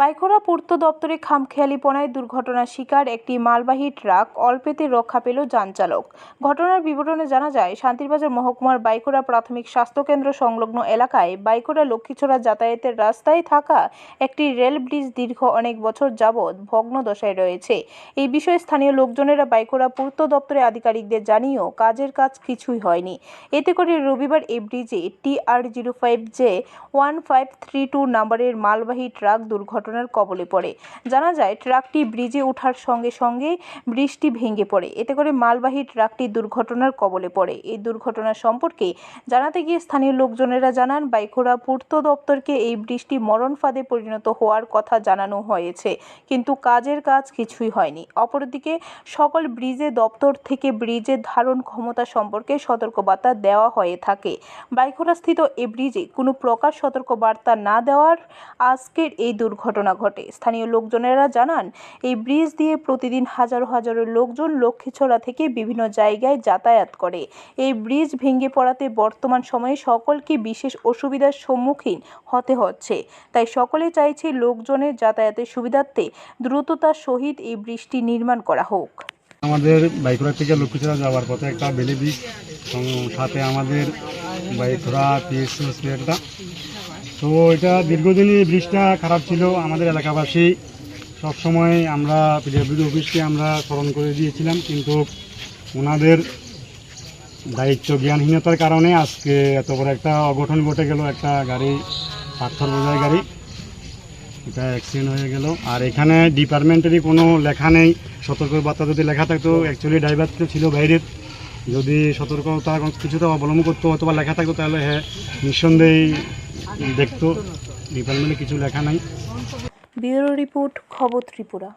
বাইখোরা পূর্ত দপ্তরে খামখেয়ালিপনায় দুর্ঘটনার শিকার একটি মালবাহী ট্রাক অল্পেতে রক্ষা পেল যানচালক ঘটনার বিবরণে জানা যায়, শান্তিরবাজার মহকুমার বাইখোরা প্রাথমিক স্বাস্থ্যকেন্দ্র সংলগ্ন এলাকায় বাইখোরা লক্ষ্মীছড়া যাতায়াতের রাস্তায় থাকা একটি রেল ব্রিজ দীর্ঘ অনেক বছর যাবৎ ভগ্ন দশায় রয়েছে। এই বিষয়ে স্থানীয় লোকজনেরা বাইখোরা পূর্ত দপ্তরে আধিকারিকদের জানিয়েও কাজের কাজ কিছুই হয়নি। এতে করে রবিবার এই ব্রিজে T R zero five J one five three two নাম্বারের মালবাহী ট্রাক দুর্ঘটনার কবলে পড়ে। জানা যায়, ট্রাকটি ব্রিজে ওঠার সঙ্গে সঙ্গে ব্রিজটি ভেঙে পড়ে। এতে করে মালবাহী ট্রাকটি দুর্ঘটনার কবলে পড়ে। এই দুর্ঘটনা সম্পর্কে জানাতে গিয়ে স্থানীয় লোকজনেরা জানান বাইখোড়া পূর্ত দপ্তরকে এই বৃষ্টি মরণ ফাঁদে পরিণত হওয়ার কথা জানানো হয়েছে। কিন্তু কাজের কাজ কিছুই হয়নি। অপরদিকে, সকল ব্রিজে দপ্তর থেকে ব্রিজের ধারণ ক্ষমতা সম্পর্কে সতর্কবার্তা দেওয়া হয়ে থাকে। বাইখোড়াস্থিত এ ব্রিজে কোনো প্রকার সতর্কবার্তা না দেওয়ার আজকের এই দুর্ঘটনা। ঘটে। স্থানীয় লোকজনেরা জানান, এই ব্রিজ দিয়ে প্রতিদিন হাজারো হাজারো লোকজন লক্ষ্মীছড়া থেকে বিভিন্ন জায়গায় যাতায়াত করে। এই ব্রিজ ভেঙে পড়াতে বর্তমান সময়ে সকলকে বিশেষ অসুবিধার সম্মুখীন হতে হচ্ছে। তাই সকলে চাইছে লোকজনের যাতায়াতের সুবিধার্থে দ্রুততার সহিত এই ব্রিজটি নির্মাণ করা হোক। আমাদের বাইকরা থেকে লক্ষ্মীছড়া যাওয়ার পথে একটা বেলি ব্রিজ সাথে আমাদের বাইকরা পিএসসি তো এটা দীর্ঘদিনই ব্রিজটা খারাপ ছিল আমাদের এলাকাবাসী। সবসময় আমরা পিডব্লিউ অফিসকে আমরা স্মরণ করে দিয়েছিলাম, কিন্তু ওনাদের দায়িত্ব জ্ঞানহীনতার কারণে আজকে এত বড় একটা অঘটন ঘটে গেল, একটা গাড়ি, পাথর বোঝায় গাড়ি। এটা অ্যাক্সিডেন্ট হয়ে গেল। আর এখানে ডিপার্টমেন্টেরই কোনো লেখা নেই, সতর্কবার্তা যদি লেখা থাকতো অ্যাকচুয়ালি ড্রাইভার তো ছিল বাইরের। যদি সতর্কতা কিছুটা অবলম্বন করতো অথবা লেখা থাকতো, তাহলে হ্যাঁ নিঃসন্দেহেই দেখতো ডিপার্টমেন্টে কিছু লেখা নাই। ব্যুরো রিপোর্ট খবর ত্রিপুরা।